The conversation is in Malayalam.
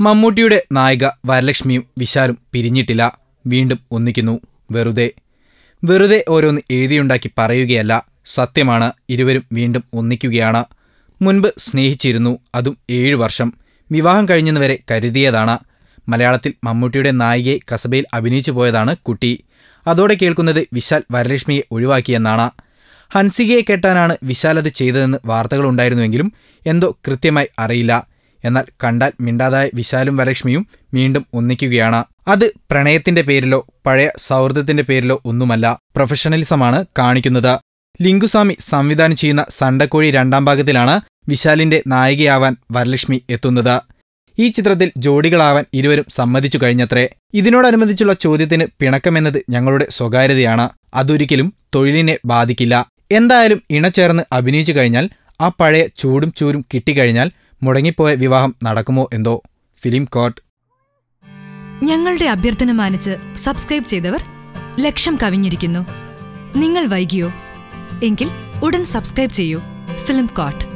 മമ്മൂട്ടിയുടെ നായിക വരലക്ഷ്മിയും വിശാലും പിരിഞ്ഞിട്ടില്ല. വീണ്ടും ഒന്നിക്കുന്നു. വെറുതെ. വെറുതെ ഓരോന്ന് എഴുതിയുണ്ടാക്കി പറയുകയല്ല. സത്യമാണ്. ഇരുവരും വീണ്ടും ഒന്നിക്കുകയാണ്. മുൻപ് സ്നേഹിച്ചിരുന്നു. അതും ഏഴു വർഷം. വിവാഹം കഴിഞ്ഞെന്നുവരെ കരുതിയതാണ്. മലയാളത്തിൽ മമ്മൂട്ടിയുടെ നായികയെ കസബയിൽ അഭിനയിച്ചു പോയതാണ് കുട്ടി. അതോടെ കേൾക്കുന്നത് വിശാൽ വരലക്ഷ്മിയെ ഒഴിവാക്കിയെന്നാണ്. ഹൻസികയെ കെട്ടാനാണ് വിശാൽ അത് ചെയ്തതെന്ന് വാർത്തകളുണ്ടായിരുന്നുവെങ്കിലും എന്തോ കൃത്യമായി അറിയില്ല. എന്നാൽ കണ്ടാൽ മിണ്ടാതായ വിശാലും വരലക്ഷ്മിയും വീണ്ടും ഒന്നിക്കുകയാണ്. അത് പ്രണയത്തിന്റെ പേരിലോ പഴയ സൗഹൃദത്തിന്റെ പേരിലോ ഒന്നുമല്ല. പ്രൊഫഷണലിസമാണ് കാണിക്കുന്നത്. ലിംഗുസ്വാമി സംവിധാനം ചെയ്യുന്ന സണ്ടക്കോഴി രണ്ടാം ഭാഗത്തിലാണ് വിശാലിന്റെ നായികയാവാൻ വരലക്ഷ്മി എത്തുന്നത്. ഈ ചിത്രത്തിൽ ജോഡികളാവാൻ ഇരുവരും സമ്മതിച്ചു കഴിഞ്ഞത്രേ. ഇതിനോടനുബന്ധിച്ചുള്ള ചോദ്യത്തിന് പിണക്കമെന്നത് ഞങ്ങളുടെ സ്വകാര്യതയാണ്. അതൊരിക്കലും തൊഴിലിനെ ബാധിക്കില്ല. എന്തായാലും ഇണചേർന്ന് അഭിനയിച്ചു കഴിഞ്ഞാൽ ആ പഴയ ചൂടും ചൂരും കിട്ടിക്കഴിഞ്ഞാൽ മുടങ്ങിപ്പോയ വിവാഹം നടക്കുമോ എന്തോ? Film court. ഞങ്ങളുടെ അഭ്യർത്ഥന മാനിച്ച് സബ്സ്ക്രൈബ് ചെയ്തവർ ലക്ഷം കവിഞ്ഞിരിക്കുന്നു. നിങ്ങൾ വൈകിയോ? എങ്കിൽ ഉടൻ സബ്സ്ക്രൈബ് ചെയ്യൂ ഫിലിം കോട്ട്